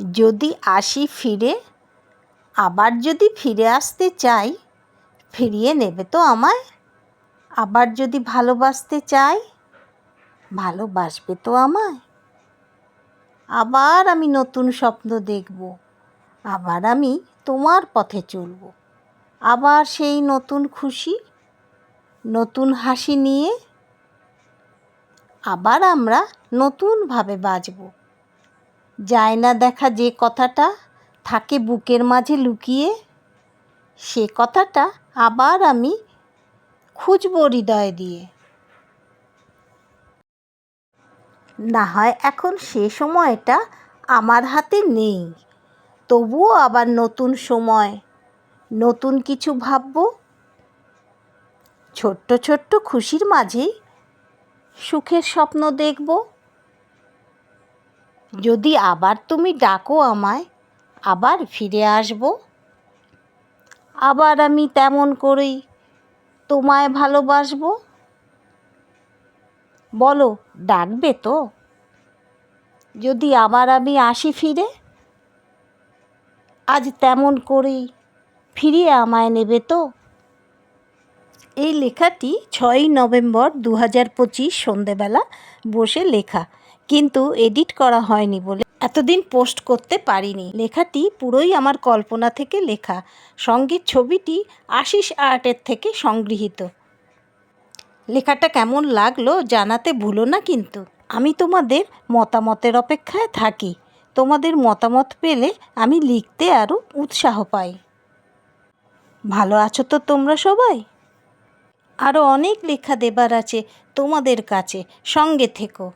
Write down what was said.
যদি আসি ফিরে, আবার যদি ফিরে আসতে চাই, ফিরিয়ে নেবে তো আমায়? আবার যদি ভালোবাসতে চাই, ভালোবাসবে তো আমায়? আবার আমি নতুন স্বপ্ন দেখব, আবার আমি তোমার পথে চলব, আবার সেই নতুন খুশি, নতুন হাসি নিয়ে, আবার আমরা নতুনভাবে বাঁচব যায় না দেখা যে কথাটা, থাকে বুকের মাঝে লুকিয়ে, সে কথাটা আবার আমি খুঁজব হৃদয় দিয়ে। না হয় এখন সে সময়টা আমার হাতে নেই, তবুও আবার নতুন সময়, নতুন কিছু ভাবব। ছোট্ট ছোট্ট খুশির মাঝেই সুখের স্বপ্ন দেখব। যদি আবার তুমি ডাকো আমায়, আবার ফিরে আসব। আবার আমি তেমন করেই তোমায় ভালোবাসবো। বলো, ডাকবে তো? যদি আবার আমি আসি ফিরে, আজ তেমন করেই ফিরিয়ে আমায় নেবে তো? এই লেখাটি ছয়ই নভেম্বর দু হাজার পঁচিশ সন্ধেবেলা বসে লেখা। কিন্তু এডিট করা হয়নি বলে এতদিন পোস্ট করতে পারিনি। লেখাটি পুরোই আমার কল্পনা থেকে লেখা। সঙ্গে ছবিটি আশিস আর্টের থেকে সংগৃহীত। লেখাটা কেমন লাগল জানাতে ভুলো না কিন্তু। আমি তোমাদের মতামতের অপেক্ষায় থাকি। তোমাদের মতামত পেলে আমি লিখতে আরও উৎসাহ পাই। ভালো আছো তো তোমরা সবাই? আরও অনেক লেখা দেবার আছে তোমাদের কাছে। সঙ্গে থেকো।